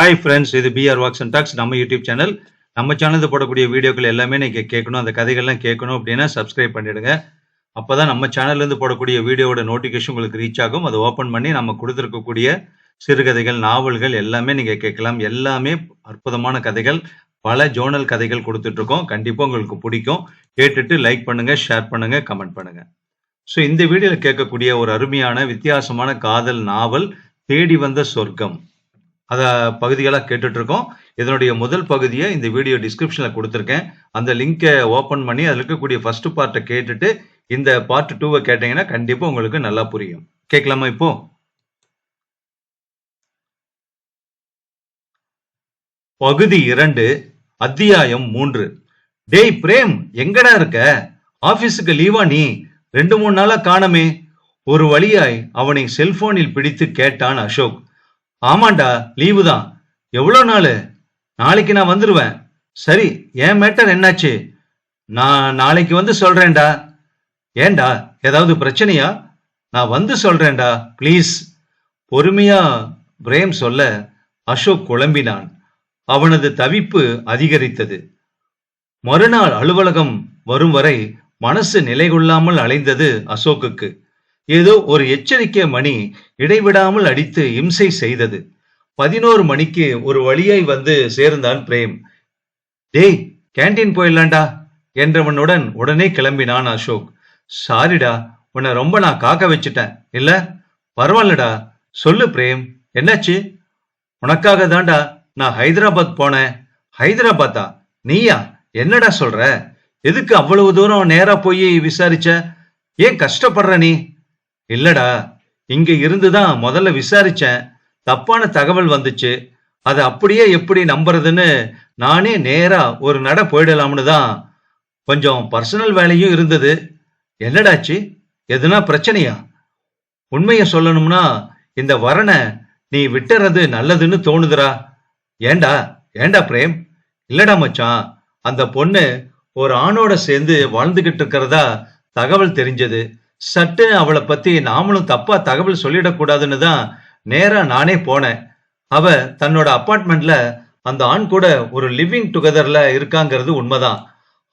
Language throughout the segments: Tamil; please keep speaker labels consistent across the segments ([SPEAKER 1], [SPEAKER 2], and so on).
[SPEAKER 1] ஹாய் ஃப்ரெண்ட்ஸ் இது பிஆர் வாக்ஸ் அண்ட் டாக்ஸ் நம்ம யூடியூப் சேனல் நம்ம சேனலில் போடக்கூடிய வீடியோக்கள் எல்லாமே நீங்கள் கேட்கணும். அந்த கதைகள்லாம் கேட்கணும் அப்படின்னா சப்ஸ்கிரைப் பண்ணிடுங்க. அப்போ தான் நம்ம சேனல்லேருந்து போடக்கூடிய வீடியோவோட நோட்டிஃபிகேஷன் உங்களுக்கு ரீச் ஆகும். அதை ஓப்பன் பண்ணி நம்ம கொடுத்துருக்கக்கூடிய சிறுகதைகள் நாவல்கள் எல்லாமே நீங்கள் கேட்கலாம். எல்லாமே அற்புதமான கதைகள். பல ஜோனல் கதைகள் கொடுத்துட்ருக்கோம். கண்டிப்பாக உங்களுக்கு பிடிக்கும். கேட்டுட்டு லைக் பண்ணுங்கள் ஷேர் பண்ணுங்கள் கமெண்ட் பண்ணுங்கள் ஸோ இந்த வீடியோவில் கேட்கக்கூடிய ஒரு அருமையான வித்தியாசமான காதல் நாவல் தேடி வந்த சொர்க்கம். அதை பகுதிகளாக கேட்டுட்ருக்கோம். இதனுடைய முதல் பகுதியை இந்த வீடியோ டிஸ்கிரிப்ஷனில் கொடுத்துருக்கேன். அந்த லிங்கை ஓப்பன் பண்ணி அதில் இருக்கக்கூடிய ஃபஸ்ட்டு பார்ட்டை கேட்டுட்டு இந்த பார்ட் டூவை கேட்டீங்கன்னா கண்டிப்பாக உங்களுக்கு நல்லா புரியும். கேட்கலாமா இப்போ? பகுதி இரண்டு அத்தியாயம் மூன்று. டேய் பிரேம் எங்கடா இருக்க? ஆபீஸுக்கு லீவா நீ? ரெண்டு மூணு நாளா காணமே. ஒரு வழியாய் அவனை செல்போனில் பிடித்து கேட்டான் அசோக். ஆமாண்டா லீவு தான். எவ்வளோ நாள்? நாளைக்கு நான் வந்துடுவேன் சரி என் மேட்டர் என்னாச்சு? நான் நாளைக்கு வந்து சொல்றேன்டா. ஏன்டா ஏதாவது பிரச்சனையா? நான் வந்து சொல்றேன்டா ப்ளீஸ் பொறுமையா பிரேம் சொல்ல அசோக் குழம்பினான். அவனது தவிப்பு அதிகரித்தது. மறுநாள் அலுவலகம் வரும் வரை மனசு நிலை கொள்ளாமல் அலைந்தது அசோக்குக்கு. ஏதோ ஒரு எச்சரிக்கை மணி இடைவிடாமல் அடித்து இம்சை செய்தது. பதினோரு மணிக்கு ஒரு வழியாய் வந்து சேர்ந்தான் பிரேம். டேய் கேண்டீன் போயிடலாண்டா என்றவனுடன் உடனே கிளம்பினான் அசோக். சாரிடா உன்னை ரொம்ப நான் காக்க வச்சுட்டேன். இல்ல பரவாயில்லடா. சொல்லு பிரேம் என்னாச்சு? உனக்காக தாண்டா நான் ஹைதராபாத் போனேன். ஹைதராபாத்தா? நீயா? என்னடா சொல்ற? எதுக்கு அவ்வளவு தூரம் நேரா போய் விசாரிச்ச? ஏன் கஷ்டப்படுற நீ? இல்லடா இங்க இருந்துதான் முதல்ல விசாரிச்சேன். தப்பான தகவல் வந்துச்சு. அதை அப்படியே எப்படி நம்புறதுன்னு நானே நேரா ஒரு நட போயிடலாம்னு தான். கொஞ்சம் பர்சனல் வேலையும் இருந்தது. என்னடாச்சு எதுனா பிரச்சனையா? உண்மைய சொல்லணும்னா இந்த வரனை நீ விட்டுறது நல்லதுன்னு தோணுதுடா. ஏண்டா ஏண்டா பிரேம்? இல்லடா மச்சான் அந்த பொண்ணு ஒரு ஆணோட சேர்ந்து வாழ்ந்துகிட்டு இருக்கிறதா தகவல் தெரிஞ்சது. சட்டு அவளை பத்தி நாமளும் தப்பா தகவல் சொல்லிடக்கூடாதுன்னு தான் நேரா நானே போனேன். அவ தன்னோட அப்பார்ட்மெண்ட்ல அந்த ஆண் கூட ஒரு லிவிங் டுகெதர்ல இருக்காங்கிறது உண்மைதான்.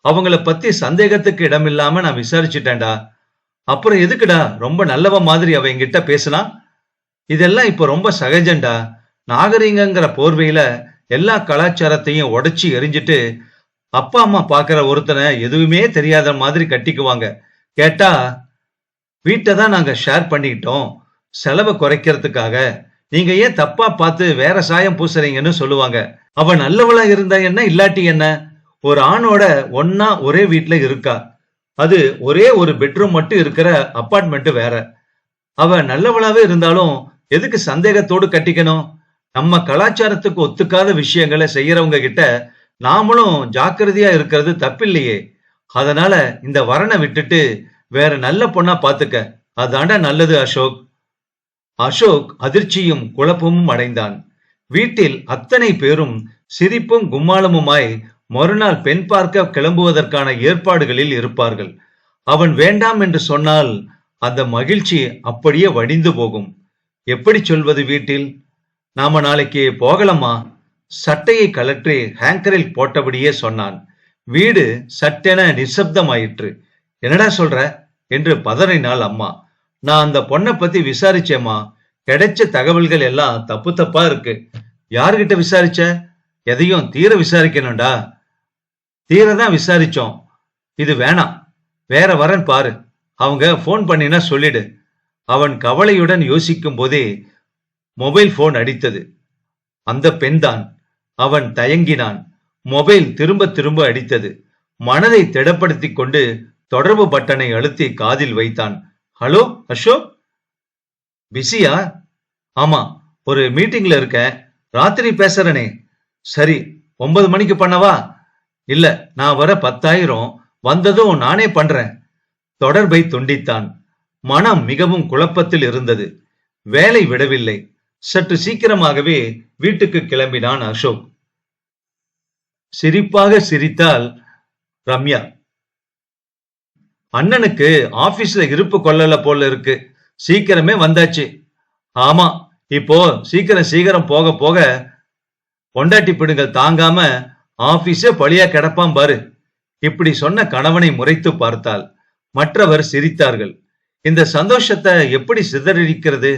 [SPEAKER 1] அவங்கள பத்தி சந்தேகத்துக்கு இடமில்லாம நான் விசாரிச்சுட்டேன்டா. அப்புறம் எதுக்குடா ரொம்ப நல்லவ மாதிரி அவ என்கிட்ட பேசினா? இதெல்லாம் இப்ப ரொம்ப சகஜண்டா நாகரிகங்கிற போர்வையில எல்லா கலாச்சாரத்தையும் உடைச்சி எரிஞ்சிட்டு அப்பா அம்மா பாக்குற ஒருத்தனை எதுவுமே தெரியாத மாதிரி கட்டிக்குவாங்க. கேட்டா வீட்டை தான் நாங்கள் ஷேர் பண்ணிக்கிட்டோம். செலவை குறைக்கிறதுக்காக. நீங்க ஏன் தப்பா பார்த்து வேற சாயம் பூசுறீங்கன்னு சொல்லுவாங்க. அவ நல்லவளா இருந்தா என்ன இல்லாட்டி என்ன? ஒரு ஆணோட ஒன்னா ஒரே வீட்டுல இருக்கா? அது ஒரே ஒரு பெட்ரூம் மட்டும் இருக்கிற அப்பார்ட்மெண்ட் வேற. அவ நல்லவளாவே இருந்தாலும் எதுக்கு சந்தேகத்தோடு கட்டிக்கணும்? நம்ம கலாச்சாரத்துக்கு ஒத்துக்காத விஷயங்களை செய்யறவங்க கிட்ட நாமளும் ஜாக்கிரதையா இருக்கிறது தப்பில்லையே. அதனால இந்த வரனை விட்டுட்டு வேற நல்ல பொண்ணா பாத்துக்க அதாண்டா நல்லது அசோக். அசோக் அதிர்ச்சியும் குழப்பமும் அடைந்தான். வீட்டில் அத்தனை பேரும் சிரிப்பும் கும்மாளமுமாய் மறுநாள் பெண் பார்க்க கிளம்புவதற்கான ஏற்பாடுகளில் இருப்பார்கள். அவன் வேண்டாம் என்று சொன்னால் அந்த மகிழ்ச்சி அப்படியே வடிந்து போகும். எப்படி சொல்வது வீட்டில்? நாம நாளைக்கு போகலாமா சட்டையை கலற்றி ஹேங்கரில் போட்டபடியே சொன்னான். வீடு சட்டென நிசப்தமாயிற்று. என்னடா சொல்ற? என்று பதறினாள் அம்மா. நான் அந்த பொண்ணை பத்தி விசாரிச்சேம்மா. கிடைச்ச தகவல்கள் எல்லாம் தப்பு தப்பா இருக்கு. யாருகிட்ட விசாரிச்ச? எதையும் தீர விசாரிக்கணும்டா. தீர தான் விசாரிச்சோம். இது வேணாம். வேற வரன் பாரு. அவங்க ஃபோன் பண்ணினா சொல்லிடு. அவன் கவலையுடன் யோசிக்கும் போதே மொபைல் போன் அடித்தது. அந்த பெண்தான். அவன் தயங்கினான். மொபைல் திரும்ப திரும்ப அடித்தது. மனதை திடப்படுத்தி கொண்டு தொடர்பு பட்டனை அழுத்தி காதில் வைத்தான். ஹலோ அசோக்? பிஸியா? ஆமா ஒரு மீட்டிங்ல இருக்கேன் ராத்திரி பேசுறனே. சரி ஒன்பது மணிக்கு பண்ணவா? இல்ல நான் வர பத்தாயிரம். வந்ததும் நானே பண்றேன். தொடர்பை துண்டித்தான். மனம் மிகவும் குழப்பத்தில் இருந்தது. வேலை விடவில்லை. சற்று சீக்கிரமாகவே வீட்டுக்கு கிளம்பினான் அசோக். சிரிப்பாக சிரித்தால் ரம்யா. அண்ணனுக்கு ஆபீஸ்ல இருப்பு கொள்ளல போல இருக்கு. சீக்கிரமே வந்தாச்சு. ஆமா இப்போ சீக்கிரம் சீக்கிரம் போக போக பொண்டாட்டி பிடுங்கள் தாங்காம ஆபீஸே பழியா கிடப்பான் பாரு. இப்படி சொன்ன கணவனை முறைத்து பார்த்தாள் மற்றவர் சிரித்தார்கள். இந்த சந்தோஷத்தை எப்படி சிதறடிக்கிறது?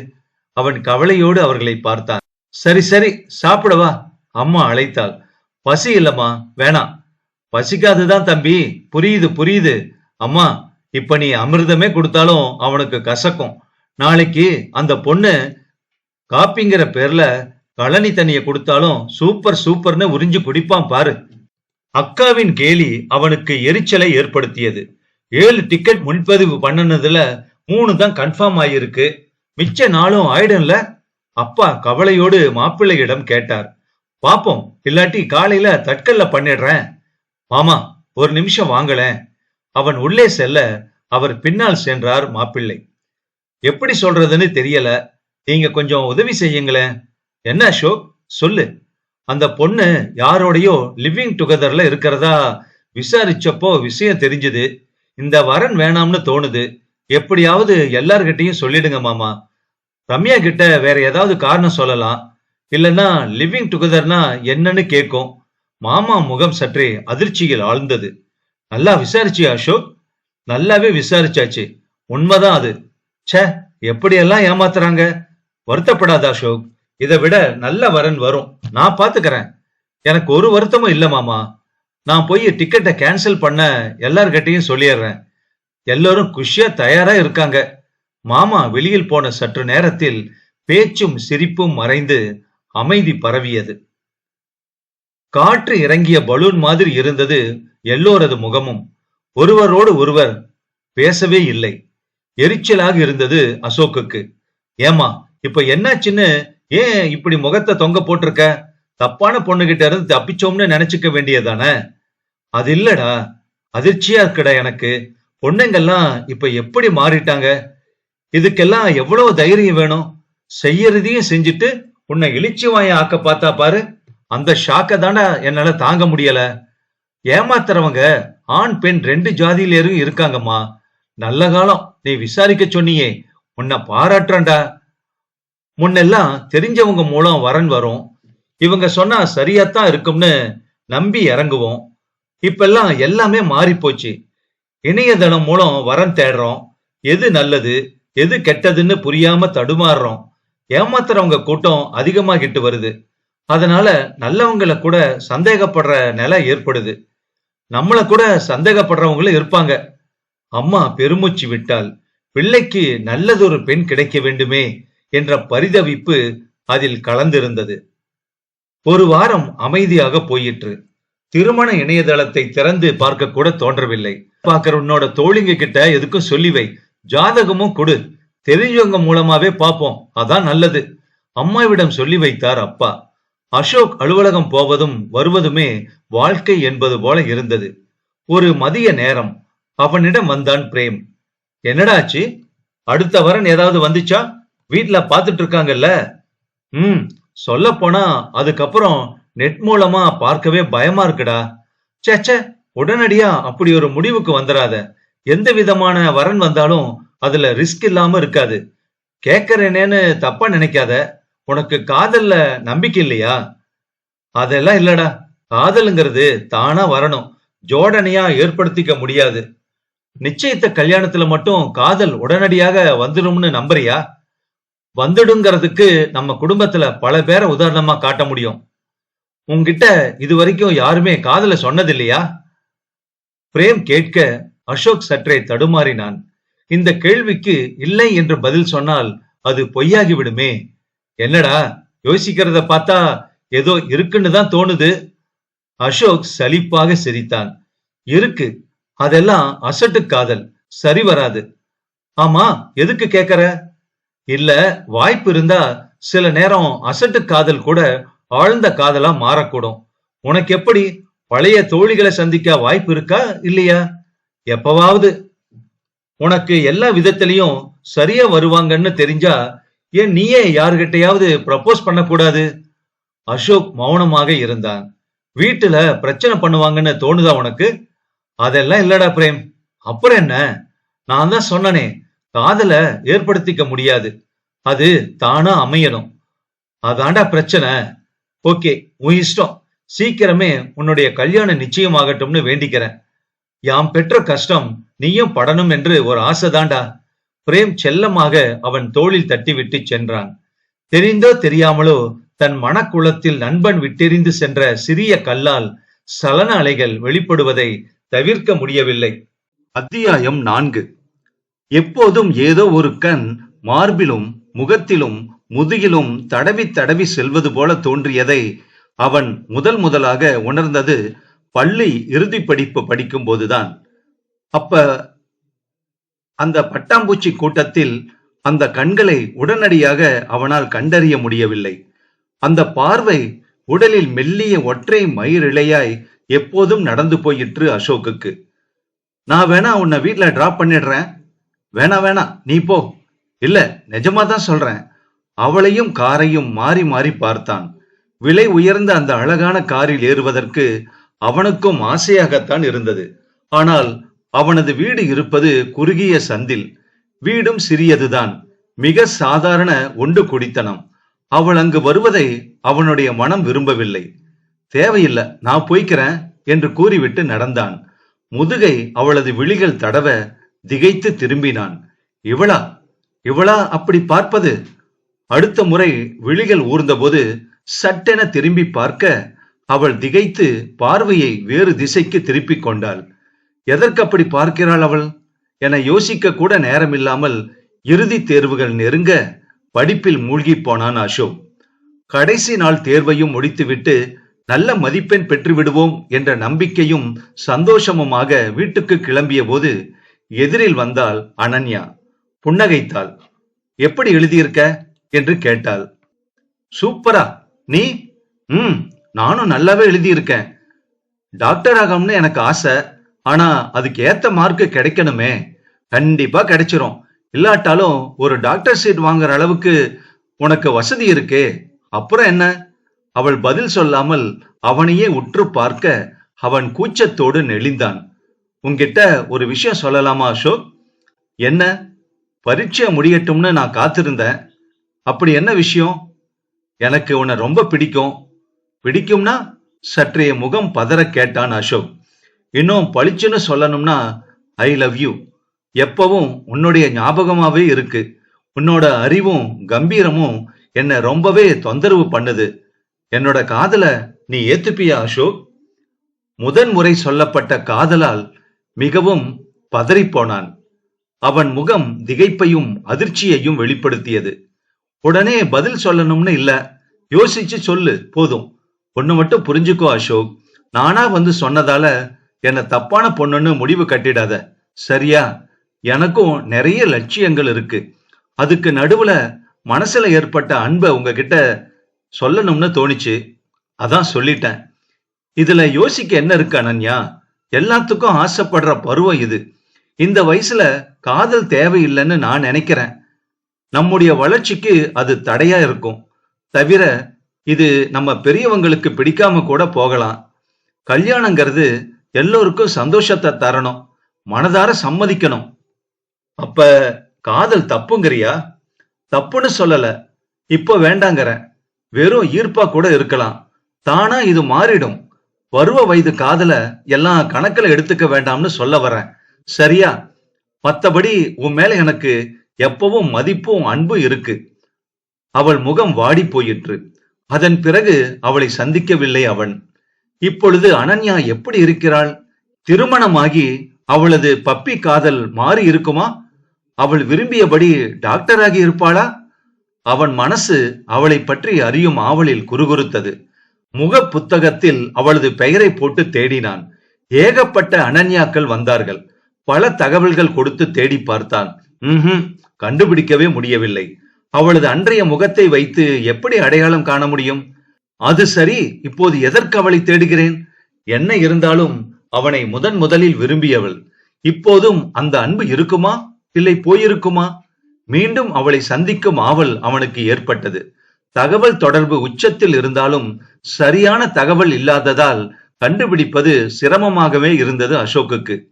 [SPEAKER 1] அவன் கவலையோடு அவர்களை பார்த்தான். சரி சரி சாப்பிடவா அம்மா அழைத்தாள். பசி இல்லம்மா வேணாம். பசிக்காதுதான் தம்பி புரியுது புரியுது. அம்மா இப்ப நீ அமிர்தமே கொடுத்தாலும் அவனுக்கு கசக்கும். நாளைக்கு அந்த பொண்ணு காப்பிங்கிற பேர்ல கழனி தண்ணிய கொடுத்தாலும் சூப்பர் சூப்பர்னு உறிஞ்சு குடிப்பான் பாரு. அக்காவின் கேலி அவனுக்கு எரிச்சலை ஏற்படுத்தியது. ஏழு டிக்கெட் முன்பதிவு பண்ணுனதுல மூணு தான் கன்ஃபார்ம் ஆகியிருக்கு மிச்ச நாளும் ஆயிடும்ல? அப்பா கவலையோடு மாப்பிள்ளையிடம் கேட்டார். பாப்போம் இல்லாட்டி காலையில தட்கல்ல பண்ணிடுறேன். மாமா ஒரு நிமிஷம் வாங்கலேன் அவன் உள்ளே செல்ல அவர் பின்னால் சென்றார் மாப்பிள்ளை. எப்படி சொல்றதுன்னு தெரியல. நீங்க கொஞ்சம் உதவி செய்யுங்களேன். என்ன அசோக்? சொல்லு. அந்த பொண்ணு யாரோடையோ லிவிங் டுகெதர்ல இருக்கிறதா? விசாரிச்சப்போ விஷயம் தெரிஞ்சது. இந்த வரன் வேணாம்னு தோணுது. எப்படியாவது எல்லார்கிட்டயும் சொல்லிடுங்க மாமா. ரம்யா கிட்ட வேற ஏதாவது காரணம் சொல்லலாம். இல்லைன்னா லிவிங் டுகெதர்னா என்னன்னு கேட்கும். மாமா முகம் சற்றே அதிர்ச்சியில் ஆழ்ந்தது. நல்லா விசாரிச்சியா அசோக். நல்லாவே விசாரிச்சாச்சு. உண்மைதான் அது. சே எப்படியெல்லாம் ஏமாத்துறாங்க? வருத்தப்படாத அசோக். இதை விட நல்ல வரன் வரும். நான் பாத்துக்கிறேன். எனக்கு ஒரு வருத்தமும் இல்ல மாமா. நான் போய் டிக்கெட்டை கேன்சல் பண்ண எல்லார்கிட்டையும் சொல்லிடுறேன். எல்லாரும் குஷியா தயாரா இருக்காங்க. மாமா வெளியில் போன சற்று நேரத்தில் பேச்சும் சிரிப்பும் மறைந்து அமைதி பரவியது. காற்று இறங்கிய பலூன் மாதிரி இருந்தது எல்லோரது முகமும் ஒருவரோடு ஒருவர் பேசவே இல்லை. எரிச்சலாக இருந்தது அசோக்குக்கு. ஏமா இப்ப என்னாச்சுன்னு ஏன் இப்படி முகத்தை தொங்க போட்டிருக்க? தப்பான பொண்ணுகிட்ட இருந்து தப்பிச்சோம்னு நினைச்சுக்க வேண்டியதானே அது இல்லடா அதிர்ச்சியா இருக்குடா எனக்கு. பொண்ணுங்கெல்லாம் இப்ப எப்படி மாறிட்டாங்க? இதுக்கெல்லாம் எவ்வளவு தைரியம் வேணும்? செய்யறதையும் செஞ்சுட்டு உன்னை இழிச்சு வாய ஆக்க பார்த்தா பாரு. அந்த ஷாக்க தாண்டா என்னால தாங்க முடியல. ஏமாத்துறவங்க ஆண் பெண் ரெண்டு ஜாதியிலேயும் இருக்காங்கம்மா. நல்ல காலம் நீ விசாரிக்க சொன்னியே. உன்னை பாராட்டுறேன்டா. முன்னெல்லாம் தெரிஞ்சவங்க மூலம் வரன் வரும். இவங்க சொன்னா சரியாத்தான் இருக்கும்னு நம்பி இறங்குவோம். இப்பெல்லாம் எல்லாமே மாறி போச்சு இணையதளம் மூலம் வரன் தேடுறோம். எது நல்லது எது கெட்டதுன்னு புரியாம தடுமாறுறோம். ஏமாத்துறவங்க கூட்டம் அதிகமாகிட்டு வருது. அதனால நல்லவங்களை கூட சந்தேகப்படுற நிலை ஏற்படுது. நம்மள கூட சந்தேகப்படுறவங்களும் இருப்பாங்க. அம்மா பெருமூச்சு விட்டால் பிள்ளைக்கு நல்லதொரு பெண் கிடைக்க வேண்டுமே என்ற பரிதவிப்பு அதில் கலந்திருந்தது. ஒரு வாரம் அமைதியாக போயிற்று. திருமண இணையதளத்தை திறந்து பார்க்க கூட தோன்றவில்லை. பாக்குற உன்னோட தோழிங்க கிட்ட எதுக்கும் சொல்லி வை. ஜாதகமும் கொடு. தெரிஞ்சவங்க மூலமாவே பார்ப்போம் அதான் நல்லது. அம்மாவிடம் சொல்லி வைத்தார் அப்பா. அசோக் அலுவலகம் போவதும் வருவதுமே வாழ்க்கை என்பது போல இருந்தது. ஒரு மதிய நேரம். அவனிடம் வந்தான் பிரேம். என்னடாச்சு? அடுத்த வரன் ஏதாவது வந்துச்சா? வீட்ல பாத்துட்டு இருக்காங்கல்ல ம் சொல்ல போனா அதுக்கப்புறம் நெட் மூலமா பார்க்கவே பயமா இருக்குடா. சேச்ச உடனடியா அப்படி ஒரு முடிவுக்கு வந்துடாத எந்த விதமான வரன் வந்தாலும் அதுல ரிஸ்க் இல்லாம இருக்காது. கேக்குறேனேன்னு தப்பா நினைக்காத. உனக்கு காதல்ல நம்பிக்கை இல்லையா? அதெல்லாம் இல்லடா. காதலுங்கிறது தானா வரணும். ஜோடனையா ஏற்படுத்திக்க முடியாது. நிச்சயித்த கல்யாணத்துல மட்டும் காதல் உடனடியாக வந்துடும்னு நம்புறியா? வந்துடுங்கிறதுக்கு நம்ம குடும்பத்துல பல பேரை உதாரணமா காட்ட முடியும். உங்ககிட்ட இது வரைக்கும் யாருமே காதல சொன்னதில்லையா? பிரேம் கேட்க அசோக் சற்றே தடுமாறினான். இந்த கேள்விக்கு இல்லை என்று பதில் சொன்னால் அது பொய்யாகி விடுமே? என்னடா? யோசிக்கிறத பார்த்தா ஏதோ இருக்குன்னு தான் தோணுது. அசோக் சலிப்பாக சிரித்தான். இருக்கு. அதெல்லாம் அசட்டு காதல். சரி வராது. ஆமா எதுக்கு கேக்குற? இல்ல வாய்ப்பு இருந்தா சில நேரம் அசட்டு காதல் கூட ஆழ்ந்த காதலா மாறக்கூடும். உனக்கு எப்படி? பழைய தோழிகளை சந்திக்க வாய்ப்பு இருக்கா? இல்லையா? எப்பவாவது. உனக்கு எல்லா விதத்திலையும் சரியா வருவாங்கன்னு தெரிஞ்சா ஏன் நீயே யாருகிட்டயாவது ப்ரப்போஸ் பண்ணக்கூடாது? அசோக் மௌனமாக இருந்தான். வீட்டுல பிரச்சனை பண்ணுவாங்கன்னு தோணுதா உனக்கு? அதெல்லாம் இல்லடா பிரேம். அப்புறம் என்ன? நான் தான் சொன்னனே காதல ஏற்படுத்திக்க முடியாது. அது தானா அமையணும். அதாண்டா பிரச்சனை. ஓகே உன் இஷ்டம். சீக்கிரமே உன்னுடைய கல்யாணம் நிச்சயமாகட்டும்னு வேண்டிக்கிறேன். யாம் பெற்ற கஷ்டம் நீயும் படணும் என்று ஒரு ஆசைதான்டா. பிரேம் செல்லமாக அவன் தோளில் தட்டிவிட்டு சென்றான். தெரிந்தோ தெரியாமலோ தன் மனக்குளத்தில் நண்பன் விட்டெறிந்து சென்ற சிறிய கல்லால் சலன அலைகள் வெளிப்படுவதை தவிர்க்க முடியவில்லை. அத்தியாயம் நான்கு. எப்போதும் ஏதோ ஒரு கண் மார்பிலும் முகத்திலும் முதுகிலும் தடவி தடவி செல்வது போல தோன்றியதை அவன் முதல் முதலாக உணர்ந்தது பள்ளி இறுதி படிப்பு படிக்கும் போதுதான் அப்ப அந்த பட்டாம்பூச்சி கூட்டத்தில் அந்த கண்களை உடனடியாக அவனால் கண்டறிய முடியவில்லை. அந்த பார்வை உடலில் மெல்லிய ஒற்றை மயிரிழையாய் எப்போதும் நடந்து போயிற்று அசோக்குக்கு. நான் வேணா உன்னை வீட்டில் டிராப் பண்ணிடுறேன். வேணா வேணா நீ போ. இல்ல நிஜமா தான் சொல்றேன். அவளையும் காரையும் மாறி மாறி பார்த்தான். விலை உயர்ந்த அந்த அழகான காரில் ஏறுவதற்கு அவனுக்கும் ஆசையாகத்தான் இருந்தது. ஆனால் அவனது வீடு இருப்பது குறுகிய சந்தில் வீடும் சிறியதுதான் மிக சாதாரண ஒன்று குடித்தனம். அவள் அங்கு வருவதை அவனுடைய மனம் விரும்பவில்லை. தேவையில்லை நான் போய்க்கிறேன் என்று கூறிவிட்டு நடந்தான். முதுகை அவளது விழிகள் தடவ திகைத்து திரும்பினான். இவளா? இவளா அப்படி பார்ப்பது? அடுத்த முறை விழிகள் ஊர்ந்தபோது சட்டென திரும்பி பார்க்க அவள் திகைத்து பார்வையை வேறு திசைக்கு திருப்பிக் கொண்டாள். எதற்கு அப்படி பார்க்கிறாள் அவள்? என யோசிக்க கூட நேரமில்லாமல் இறுதி தேர்வுகள் நெருங்க படிப்பில் மூழ்கி போனான் அசோக். கடைசி நாள் தேர்வையும் முடித்துவிட்டு நல்ல மதிப்பெண் பெற்று விடுவோம் என்ற நம்பிக்கையும் சந்தோஷமுமாக வீட்டுக்கு கிளம்பிய போது எதிரில் வந்தாள் அனன்யா. புன்னகைத்தாள். எப்படி எழுதியிருக்க? என்று கேட்டாள். சூப்பரா. நீ? ம் நானும் நல்லாவே எழுதியிருக்கேன். டாக்டர் ஆகணும்னு எனக்கு ஆசை. ஆனா அதுக்கு ஏத்த மார்க் கிடைக்கணுமே. கண்டிப்பா கிடைச்சிரும். இல்லாட்டாலும் ஒரு டாக்டர் சீட் வாங்குற அளவுக்கு உனக்கு வசதி இருக்கே. அப்புறம் என்ன? அவள் பதில் சொல்லாமல் அவனையே உற்று பார்க்க அவன் கூச்சத்தோடு நெளிந்தான். உன்கிட்ட ஒரு விஷயம் சொல்லலாமா அசோக்? என்ன? பரீட்சை முடியட்டும்னு நான் காத்திருந்தேன். அப்படி என்ன விஷயம்? எனக்கு உன்னை ரொம்ப பிடிக்கும். பிடிக்கும்னா சற்றைய முகம் பதற கேட்டான் அசோக். இன்னும் பளிச்சுன்னு சொல்லணும்னா ஐ லவ் யூ. எப்பவும் உன்னுடைய ஞாபகமாவே இருக்கு. உன்னோட அறிவும் கம்பீரமும் என்னை ரொம்பவே தொந்தரவு பண்ணுது. என்னோட காதல நீ ஏத்துப்பியா அசோக்? முதன் முறை சொல்லப்பட்ட காதலால் மிகவும் பதறிப்போனான். அவன் முகம் திகைப்பையும் அதிர்ச்சியையும் வெளிப்படுத்தியது. உடனே பதில் சொல்லணும்னு இல்ல. யோசிச்சு சொல்லு போதும். ஒண்ணு மட்டும் புரிஞ்சுக்கோ அசோக். நானா வந்து சொன்னதால என்ன தப்பான பொண்ணுன்னு முடிவு கட்டிடாத. சரியா? எனக்கும் நிறைய லட்சியங்கள் இருக்கு. அதுக்கு நடுவுல மனசுல ஏற்பட்ட அன்பை உங்ககிட்ட சொல்லணும்னு தோணுச்சு. அதான் சொல்லிட்டேன். இதுல யோசிக்க என்ன இருக்கு அனன்யா? எல்லாத்துக்கும் ஆசைப்படுற பருவம் இது. இந்த வயசுல காதல் தேவையில்லைன்னு நான் நினைக்கிறேன். நம்முடைய வளர்ச்சிக்கு அது தடையா இருக்கும். தவிர இது நம்ம பெரியவங்களுக்கு பிடிக்காம கூட போகலாம். கல்யாணங்கிறது எல்லோருக்கும் சந்தோஷத்தை தரணும். மனதார சம்மதிக்கணும். அப்ப காதல் தப்புங்கிறியா? தப்புன்னு சொல்லல. இப்போ வேண்டாங்கிறேன். வெறும் ஈர்ப்பா கூட இருக்கலாம். தானா இது மாறிடும். பருவ வயது காதல எல்லாம் கணக்குல எடுத்துக்க வேண்டாம்னு சொல்ல வரேன். சரியா? மத்தபடி உன் மேல எனக்கு எப்பவும் மதிப்பும் அன்பும் இருக்கு. அவள் முகம் வாடி போயிற்று. அதன் பிறகு அவளை சந்திக்கவில்லை அவன். இப்பொழுது அனன்யா எப்படி இருக்கிறாள்? திருமணமாகி அவளது பப்பி காதல் மாறி இருக்குமா? அவள் விரும்பியபடி டாக்டராகி இருப்பாளா? அவன் மனசு அவளை பற்றி அறியும் ஆவலில் குறுகுறுத்தது. முக புத்தகத்தில் அவளது பெயரை போட்டு தேடினான். ஏகப்பட்ட அனன்யாக்கள் வந்தார்கள். பல தகவல்கள் கொடுத்து தேடி பார்த்தான். ம் கண்டுபிடிக்கவே முடியவில்லை. அவளது அன்றைய முகத்தை வைத்து எப்படி அடையாளம் காண முடியும்? அது சரி இப்போது எதற்கு அவளை தேடுகிறேன்? என்ன இருந்தாலும் அவனை முதன் முதலில் விரும்பியவள். இப்போதும் அந்த அன்பு இருக்குமா? இல்லை போயிருக்குமா? மீண்டும் அவளை சந்திக்கும் ஆவல் அவனுக்கு ஏற்பட்டது. தகவல் தொடர்பு உச்சத்தில் இருந்தாலும் சரியான தகவல் இல்லாததால் கண்டுபிடிப்பது சிரமமாகவே இருந்தது அசோக்குக்கு.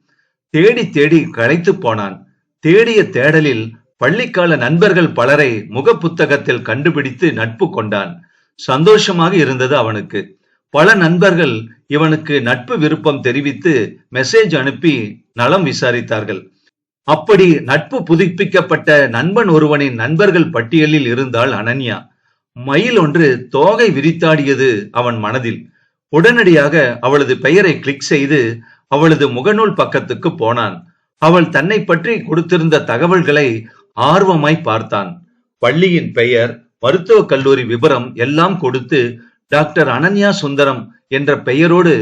[SPEAKER 1] தேடி தேடி களைத்து போனான். தேடிய தேடலில் பள்ளிக்கால நண்பர்கள் பலரை முகப்புத்தகத்தில் கண்டுபிடித்து நட்பு கொண்டான். சந்தோஷமாக இருந்தது அவனுக்கு. பல நண்பர்கள் இவனுக்கு நட்பு விருப்பம் தெரிவித்து மெசேஜ் அனுப்பி நலம் விசாரித்தார்கள். அப்படி நட்பு புதுப்பிக்கப்பட்ட நண்பன் ஒருவனின் நண்பர்கள் பட்டியலில் இருந்தாள் அனன்யா. மயில் ஒன்று தோகை விரித்தாடியது அவன் மனதில். உடனடியாக அவளது பெயரை கிளிக் செய்து அவளது முகநூல் பக்கத்துக்கு போனான். அவள் தன்னை பற்றி கொடுத்திருந்த தகவல்களை ஆர்வமாய் பார்த்தான். பள்ளியின் பெயர் மருத்துவ கல்லூரி விவரம் எல்லாம் கொடுத்து டாக்டர் அனன்யா சுந்தரம் என்ற பெயரோடு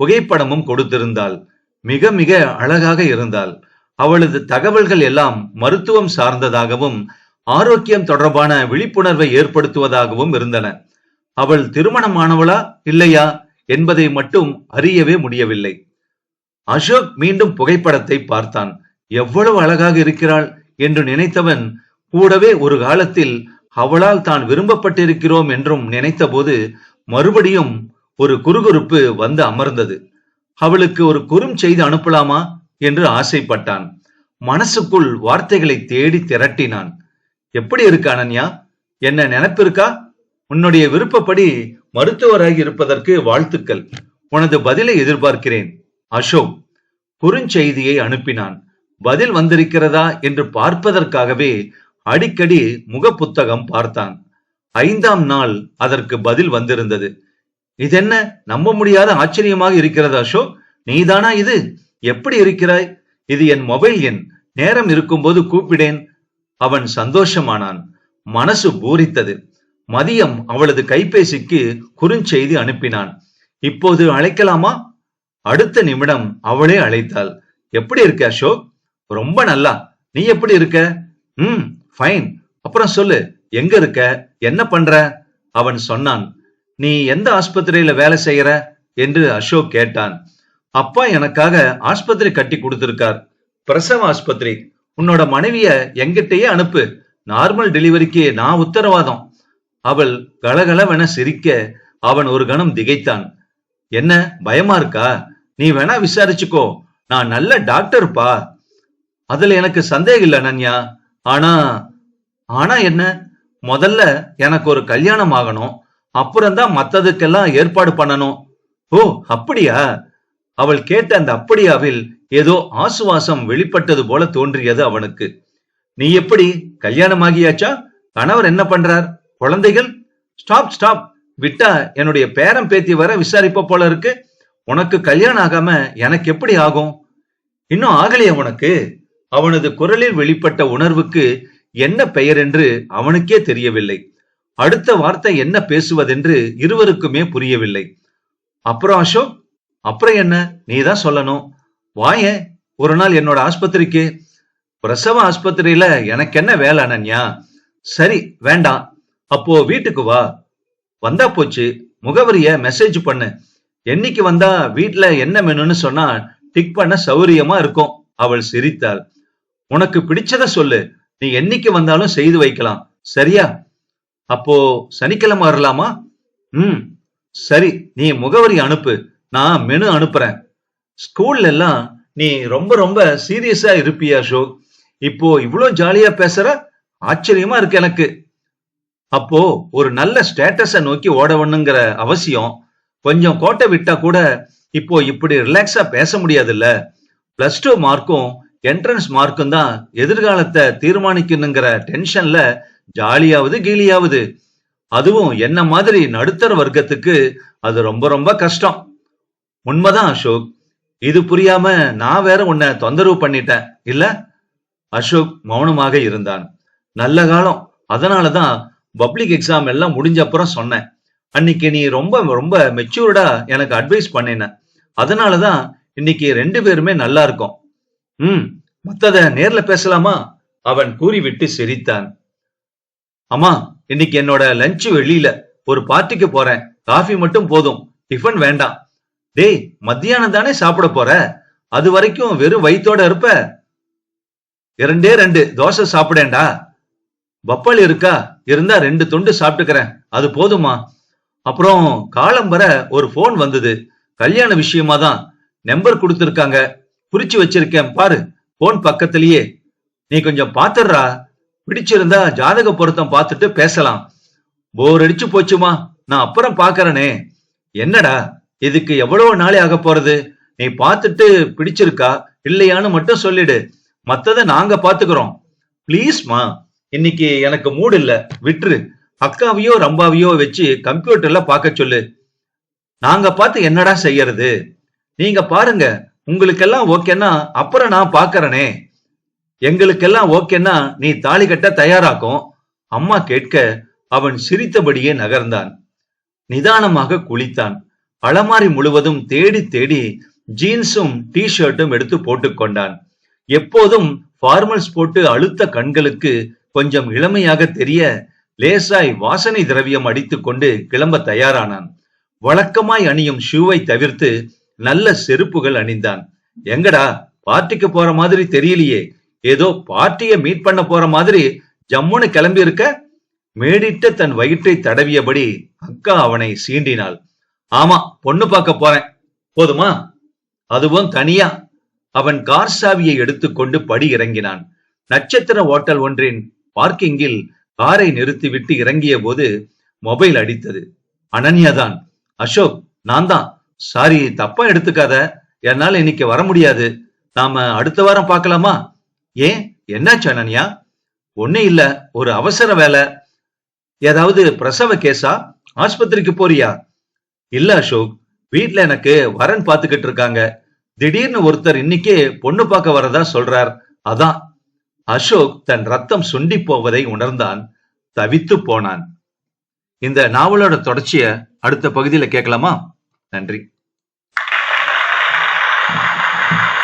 [SPEAKER 1] புகைப்படமும் கொடுத்திருந்தாள். மிக மிக அழகாக இருந்தாள். அவளது தகவல்கள் எல்லாம் மருத்துவம் சார்ந்ததாகவும் ஆரோக்கியம் தொடர்பான விழிப்புணர்வை ஏற்படுத்துவதாகவும் இருந்தன. அவள் திருமணமானவளா இல்லையா என்பதை மட்டும் அறியவே முடியவில்லை. அசோக் மீண்டும் புகைப்படத்தை பார்த்தான். எவ்வளவு அழகாக இருக்கிறாள் என்று நினைத்தவன் கூடவே ஒரு காலத்தில் அவளால் தான் விரும்பப்பட்டிருக்கிறோம் என்றும் நினைத்தபோது மறுபடியும் ஒரு குறுகுறுப்பு வந்து அமர்ந்தது. அவளுக்கு ஒரு குறும் செய்து அனுப்பலாமா என்று ஆசைப்பட்டான். மனசுக்குள் வார்த்தைகளை தேடி திரட்டினான். எப்படி இருக்கு அனன்யா? என்ன நினைப்பிருக்கா? உன்னுடைய விருப்பப்படி மருத்துவராகி இருப்பதற்கு வாழ்த்துக்கள். உனது பதிலை எதிர்பார்க்கிறேன். அசோக் குறுஞ்செய்தியை அனுப்பினான். பதில் வந்திருக்கிறதா? என்று பார்ப்பதற்காகவே அடிக்கடி முகப்புத்தகம் பார்த்தான். ஐந்தாம் நாள் அதற்கு பதில் வந்திருந்தது. இதென்ன நம்ப முடியாத ஆச்சரியமாக இருக்கிறது அசோக்? நீதானா இது? எப்படி இருக்கிறாய்? இது என் மொபைல் எண். நேரம் இருக்கும்போது கூப்பிடேன். அவன் சந்தோஷமானான். மனசு பூரித்தது. மதியம் அவளது கைபேசிக்கு குறுஞ்செய்தி அனுப்பினான். இப்போது அழைக்கலாமா? அடுத்த நிமிடம் அவளே அழைத்தாள். எப்படி இருக்க அசோக்? ரொம்ப நல்லா. நீ எப்படி இருக்க? ம் ஃபைன் அப்புறம் சொல்லு எங்க இருக்க? என்ன பண்ற? அவன் சொன்னான் நீ எந்த ஆஸ்பத்திரியில வேலை செய்யற? என்று அசோக் கேட்டான். அப்பா எனக்காக ஆஸ்பத்திரி கட்டி கொடுத்திருக்கார். பிரசவ ஆஸ்பத்திரி. உன்னோட மனைவிய எங்கிட்டயே அனுப்பு. நார்மல் டெலிவரிக்கு நான் உத்தரவாதம். அவள் கலகலவென சிரிக்க அவன் ஒரு கணம் திகைத்தான். என்ன பயமா இருக்கா? நீ வேணா விசாரிச்சுக்கோ. நான் நல்ல டாக்டர்ப்பா அதுல எனக்கு சந்தேகம் இல்ல நன்யா ஆனா ஆனா என்ன? முதல்ல எனக்கு ஒரு கல்யாணம் ஆகணும். அப்புறம்தான் மத்ததுக்கெல்லாம் ஏற்பாடு பண்ணணும். ஓ அப்படியா? அவள் கேட்ட அந்த அப்படியாவில் ஏதோ ஆசுவாசம் வெளிப்பட்டது போல தோன்றியது அவனுக்கு. நீ எப்படி? கல்யாணம் ஆகியாச்சா? கணவர் என்ன பண்றார்? குழந்தைகள்? Stop stop. விட்டா என்னுடைய பேரன் பேத்தி வர விசாரிப்ப போல இருக்கு. உனக்கு கல்யாணம் ஆகாம எனக்கு எப்படி ஆகும்? இன்னும் ஆகலையா உனக்கு? அவனது குரலில் வெளிப்பட்ட உணர்வுக்கு என்ன பெயர் என்று அவனுக்கே தெரியவில்லை. அடுத்த வார்த்தை என்ன பேசுவதென்று இருவருக்குமே புரியவில்லை. அப்புறம் அசோக் அப்புறம் என்ன? நீதான் சொல்லணும். வாய ஒரு நாள் என்னோட ஆஸ்பத்திரிக்கு. பிரசவ ஆஸ்பத்திரியில எனக்கு என்ன வேலை அனன்யா? சரி வேண்டாம். அப்போ வீட்டுக்கு வா. வந்தா போச்சு. முகவரிய மெசேஜ் பண்ணு. என்னைக்கு வந்தா வீட்டுல என்ன மெனுன்னு சொன்னா டிக் பண்ண சௌரியமா இருக்கும். அவள் சிரித்தாள். உனக்கு பிடிச்சத சொல்லு. நீ என்னைக்கு வந்தாலும் செய்து வைக்கலாம். சரியா? அப்போ சனிக்கிழமை வரலாமா? ம். சரி நீ முகவரி அனுப்பு. நான் மெனு அனுப்புறேன். ஸ்கூல்ல எல்லாம் நீ ரொம்ப ரொம்ப சீரியஸா இருப்பியா அசோக்? இப்போ இவ்வளோ ஜாலியா பேசுற? ஆச்சரியமா இருக்கு எனக்கு. அப்போ ஒரு நல்ல ஸ்டேட்டஸ நோக்கி ஓடவணுங்கிற அவசியம். கொஞ்சம் கோட்டை விட்டா கூட இப்போ இப்படி ரிலாக்ஸா பேச முடியாதுல்ல. பிளஸ் டூ மார்க்கும் என்ட்ரன்ஸ் மார்க்கும் தான் எதிர்காலத்தை தீர்மானிக்கணுங்கிற டென்ஷன்ல ஜாலியாவது கீழியாவது அதுவும் என்ன மாதிரி நடுத்தர வர்க்கத்துக்கு அது ரொம்ப ரொம்ப கஷ்டம். உண்மைதான் அசோக். இது புரியாம நான் வேற உன்னை தொந்தரவு பண்ணிட்டேன். இல்ல? அசோக் மௌனமாக இருந்தான். நல்ல காலம். அதனாலதான் பப்ளிக் எக்ஸாம் எல்லாம் முடிஞ்ச அப்புறம் சொன்னேன். அன்னைக்கு நீ ரொம்ப ரொம்ப மெச்சூர்டா எனக்கு அட்வைஸ் பண்ணின. அதனாலதான் இன்னைக்கு ரெண்டு பேருமே நல்லா இருக்கோம். ம் மத்தத நேர்ல பேசலாமா? அவன் கூறிவிட்டு சிரித்தான். அம்மா இன்னைக்கு என்னோட லஞ்ச் வெளியில ஒரு பார்ட்டிக்கு போறேன். காஃபி மட்டும் போதும். டிஃபன் வேண்டாம். டேய் மத்தியானம் தானே சாப்பிட போற? அது வரைக்கும் வெறும் வயிற்றோட இருப்ப? இரண்டே ரெண்டு தோசை சாப்பிடேன்டா. பப்பாளி இருக்கா? இருந்தா ரெண்டு துண்டு சாப்பிட்டுக்கிறேன். அது போதுமா? அப்புறம் காலம் வர ஒரு போன் வந்தது. கல்யாண விஷயமா தான் நம்பர் கொடுத்துருக்காங்க. குறிச்சு வச்சிருக்கேன். பாரு போன் பக்கத்திலேயே. நீ கொஞ்சம் பாத்துடுறா. பிடிச்சிருந்தா ஜாதக பொருத்தம் பார்த்துட்டு பேசலாம். போர் அடிச்சு போச்சுமா. நான் அப்புறம் பாக்குறனே. என்னடா இதுக்கு எவ்வளவு நாளே ஆக போறது. நீ பார்த்துட்டு பிடிச்சிருக்கா? இல்லையான்னு மட்டும் சொல்லிடு. மத்ததை நாங்க பாத்துக்கிறோம். ப்ளீஸ்மா இன்னைக்கு எனக்கு மூடு இல்ல. விட்டுரு. அக்காவையோ ரம்பாவையோ வச்சு கம்ப்யூட்டர்ல பார்க்க சொல்லு. நாங்க பார்த்து என்னடா செய்யறது? நீங்க பாருங்க. உங்களுக்கெல்லாம் ஓகேன்னா அப்புறம் நான் பாக்குறனே எங்களுக்கெல்லாம் ஓகேன்னா நீ தாலி கட்ட தயாராக்கும் அம்மா கேட்க அவன் சிரித்தபடியே நகர்ந்தான். நிதானமாக குளித்தான். அலமாரி முழுவதும் தேடி தேடி ஜீன்ஸும் டி ஷர்ட்டும் எடுத்து போட்டுக்கொண்டான் எப்போதும் ஃபார்மல்ஸ் போட்டு அழுத்த கண்களுக்கு கொஞ்சம் இளமையாக தெரிய லேசாய் வாசனை திரவியம் அடித்துக்கொண்டு கிளம்ப தயாரானான். வழக்கமாய் அணியும் ஷூவை தவிர்த்து நல்ல செருப்புகள் அணிந்தான். எங்கடா பார்ட்டிக்கு போற மாதிரி தெரியலையே. ஏதோ பார்ட்டிய மீட் பண்ண போற மாதிரி ஜம்முன்னு கிளம்பி இருக்க மேடிட்ட தன் வயிற்றை தடவியபடி அக்கா அவனை சீண்டினாள். ஆமா பொண்ணு பார்க்க போறேன். போதுமா? அதுவும் தனியா. அவன் கார் சாவியை எடுத்துக்கொண்டு படி இறங்கினான். நட்சத்திர ஓட்டல் ஒன்றின் பார்க்கிங்கில் காரை நிறுத்திவிட்டு இறங்கிய போது மொபைல் அடித்தது. அனன்யா தான் அசோக் நான் தான் சாரி தப்பா எடுத்துக்காத. என்னால இன்னைக்கு வர முடியாது. நாம அடுத்த வாரம் பார்க்கலாமா? ஏன்? என்னாச்சு அனன்யா? ஒன்னும் இல்ல. ஒரு அவசர வேலை. ஏதாவது பிரசவ கேஸா? ஆஸ்பத்திரிக்கு போறியா? இல்ல அசோக் வீட்ல எனக்கு வரன் பாத்துக்கிட்டு இருக்காங்க. திடீர்னு ஒருத்தர் இன்னைக்கே பொண்ணு பார்க்க வரதா சொல்றார். அதான். அசோக் தன் ரத்தம் சுண்டி போவதை உணர்ந்தான். தவித்து போனான். இந்த நாவலோட தொடர்ச்சிய அடுத்த பகுதியில கேட்கலாமா? நன்றி.